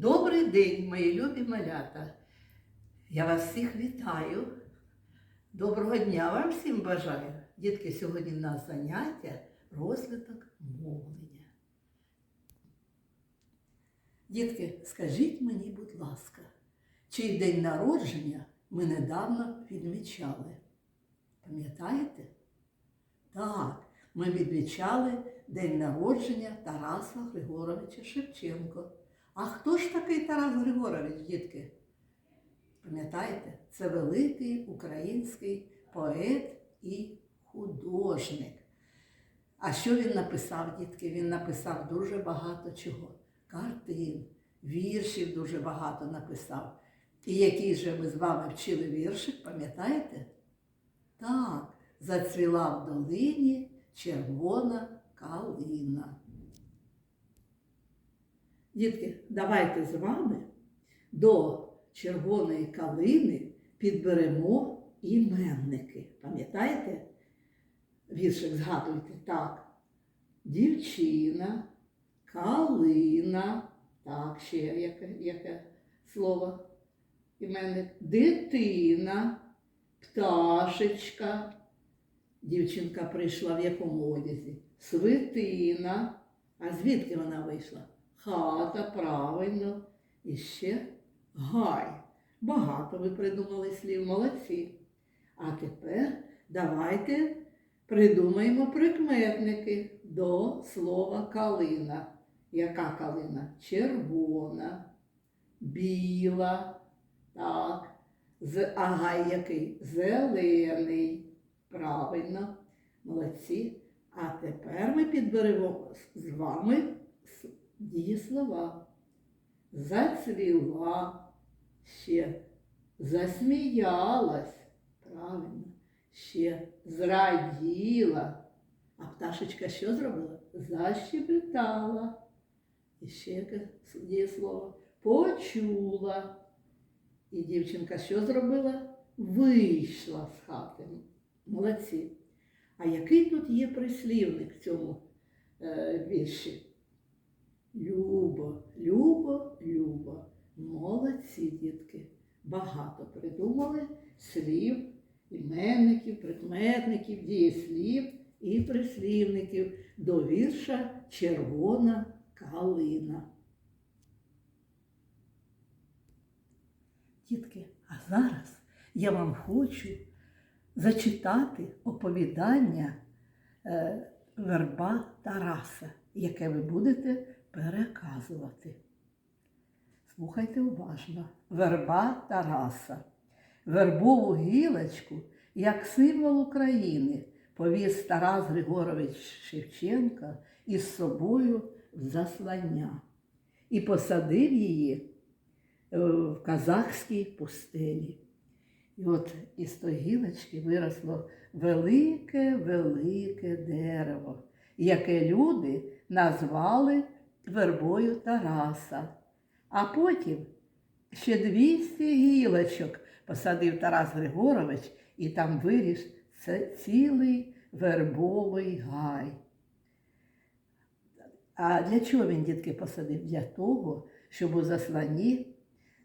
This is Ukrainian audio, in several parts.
Добрий день, мої любі малята. Я вас всіх вітаю. Доброго дня вам всім бажаю. Дітки, сьогодні в нас заняття розвиток мовлення. Дітки, скажіть мені, будь ласка, чий день народження ми недавно відмічали? Пам'ятаєте? Так, ми відмічали день народження Тараса Григоровича Шевченко. А хто ж такий Тарас Григорович, дітки? Пам'ятаєте, це великий український поет і художник. А що він написав, дітки? Він написав дуже багато чого. Картин, віршів дуже багато написав. І який же ми з вами вчили віршик, пам'ятаєте? Так, зацвіла в долині червона калина. Дітки, давайте з вами до червоної калини підберемо іменники. Пам'ятаєте? Віршик згадуйте так. Дівчина, калина, так, ще яке, яке слово іменник. Дитина, пташечка. Дівчинка прийшла в якому одязі? Свитина. А звідки вона вийшла? Хата, правильно. І ще гай. Багато ви придумали слів, молодці. А тепер давайте придумаємо прикметники до слова калина. Яка калина? Червона, біла, так. З, а який? Зелений. Правильно, молодці. А тепер ми підберемо з вами дієслова. Зацвіла, ще засміялась, правильно, ще зраділа. А пташечка що зробила? Защебетала. І ще яке дієслово? Почула. І дівчинка що зробила? Вийшла з хати. Молодці. А який тут є прислівник в цьому е, вірші? Любо, любо, любо. Молодці, дітки. Багато придумали слів, іменників, прикметників, дієслів і прислівників до вірша Червона калина. Дітки, а зараз я вам хочу зачитати оповідання е, верба Тараса, яке ви будете переказувати. Слухайте уважно. Верба Тараса. Вербову гілочку, як символ України, повіз Тарас Григорович Шевченка із собою в заслання і посадив її е, в казахській пустелі. І от із тої гілочки виросло велике-велике дерево, яке люди назвали вербою Тараса. А потім ще 200 гілочок посадив Тарас Григорович, і там виріс цілий вербовий гай. А для чого він, дітки, посадив? Для того, щоб у засланні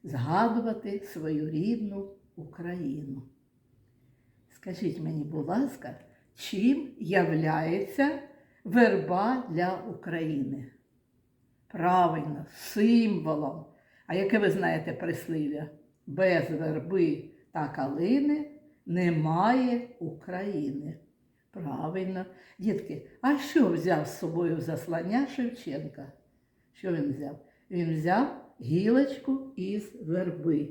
згадувати свою рідну Україну. Скажіть мені, будь ласка, чим являється верба для України? Правильно, символом. А яке ви знаєте прислів'я? Без верби та калини немає України. Правильно. Дітки, а що взяв з собою заслання Шевченка? Що він взяв? Він взяв гілочку із верби.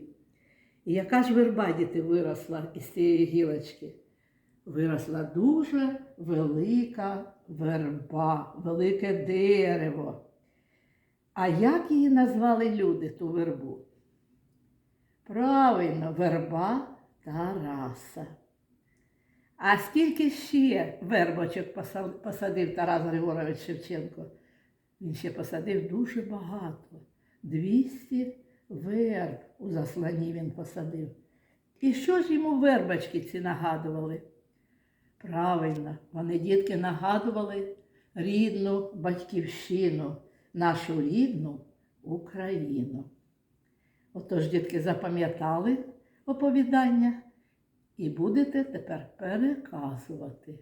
І яка ж верба, діти, виросла із цієї гілочки? Виросла дуже велика верба, велике дерево. А як її назвали люди, ту вербу? Правильно, верба Тараса. А скільки ще вербочок посадив Тарас Григорович Шевченко? Він ще посадив дуже багато. 200 верб у засланні він посадив. І що ж йому вербочки ці нагадували? Правильно, вони дітки нагадували рідну батьківщину, нашу рідну Україну. Отож, дітки, запам'ятали оповідання і будете тепер переказувати.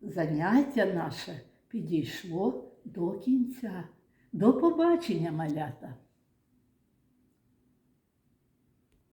Заняття наше підійшло до кінця. До побачення, малята!